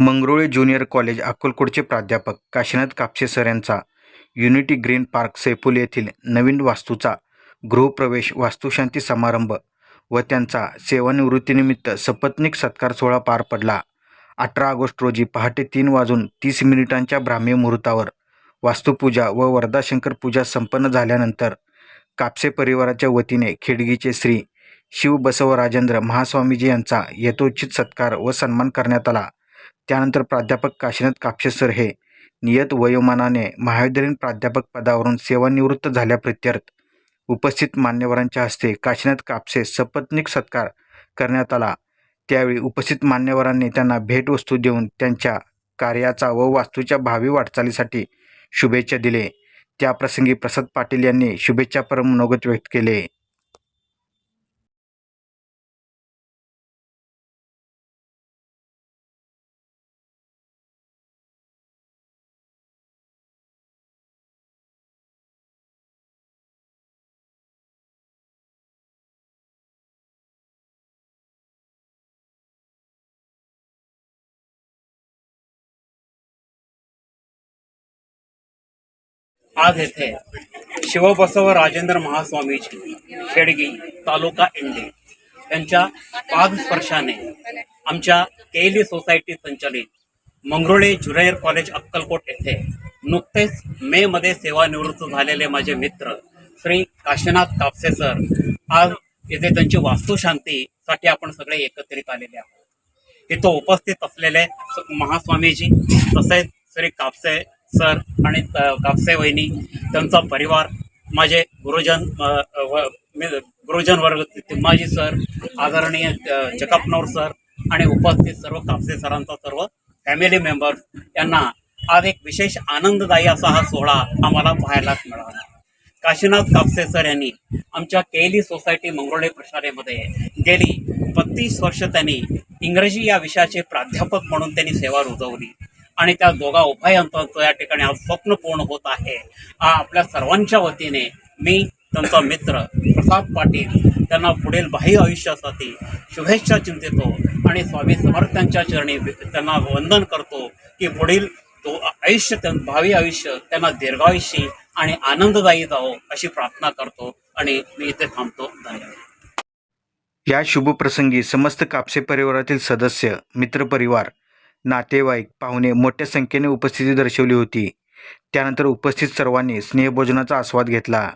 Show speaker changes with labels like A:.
A: Mangrule junior college अक्कलकोटचे प्राध्यापक Kashinath Kapse sir यांचा युनिटी ग्रीन पार्क सैफुल येथील नवीन वास्तूचा गृहप्रवेश वास्तुशांती समारंभ व त्यांचा सेवानिवृत्तीनिमित्त सपत्निक सत्कार सोहळा पार पडला. अठरा ऑगस्ट रोजी पहाटे तीन वाजून तीस मिनिटांच्या ब्राह्मी मुहूर्तावर वास्तुपूजा व वरदाशंकर पूजा संपन्न झाल्यानंतर कापसे परिवाराच्या वतीने खेडगीचे श्री शिव बसवराजेंद्र महास्वामीजी यांचा यथोचित सत्कार व सन्मान करण्यात आला. त्यानंतर प्राध्यापक काशीनाथ कापसे सर हे नियत वयोमानाने महाविद्यालयीन प्राध्यापक पदावरून सेवानिवृत्त झाल्याप्रित्यर्थ उपस्थित मान्यवरांच्या हस्ते काशीनाथ कापसे सपत्निक सत्कार करण्यात आला. त्यावेळी उपस्थित मान्यवरांनी त्यांना भेटवस्तू देऊन त्यांच्या कार्याचा व वास्तूच्या भावी वाटचालीसाठी शुभेच्छा दिले. त्याप्रसंगी प्रसाद पाटील यांनी शुभेच्छापर मनोगत व्यक्त केले.
B: आज येथे शिवबसव राजेंद्र महास्वामीजी खेडगी तालुका इंडी यांच्या पादस्पर्शाने आमच्या केली सोसायटी संचलित मंगरुळे ज्युनियर कॉलेज अक्कलकोट येथे नुकतेच मे मध्ये सेवानिवृत्त झालेले माझे मित्र श्री काशीनाथ कापसे सर आज येथे त्यांची वास्तुशांतीसाठी आपण सगळे एकत्रित आलेले आहोत. इथं उपस्थित असलेले महास्वामीजी तसेच श्री कापसे सर आणि कापसे वहिनी त्यांचा परिवार माझे गुरुजन मी- गुरुजन वर्ग तिम्माजी सर आदरणीय अ, जकापनौर सर आणि उपस्थित सर्व कापसे सरांचा सर्व फॅमिली मेंबर्स यांना आज एक विशेष आनंददायी असा हा सोहळा आम्हाला पाहायलाच मिळाला. काशीनाथ कापसे सर यांनी आमच्या केली सोसायटी मंगरुळे प्रशालेमध्ये गेली बत्तीस वर्ष त्यांनी इंग्रजी या विषयाचे प्राध्यापक म्हणून त्यांनी सेवा रुजवली. आणि त्या दोघा उपायांचं या ठिकाणी आज स्वप्न पूर्ण होत आहे. आपल्या सर्वांच्या वतीने मी त्यांचा मित्र प्रसाद पाटील त्यांना पुढील बाह्य आयुष्यासाठी शुभेच्छा चिंतितो आणि स्वामी समर्थांच्या चरणी त्यांना वंदन करतो की पुढील तो आयुष्य भावी आयुष्य त्यांना दीर्घायुषी आणि आनंददायी जावो अशी प्रार्थना करतो आणि मी इथे थांबतो. धन्यवाद.
A: या शुभप्रसंगी समस्त कापसे परिवारातील सदस्य मित्रपरिवार नातेवाईक पाहुणे मोठ्या संख्येने उपस्थिती दर्शवली होती. त्यानंतर उपस्थित सर्वांनी स्नेहभोजनाचा आस्वाद घेतला.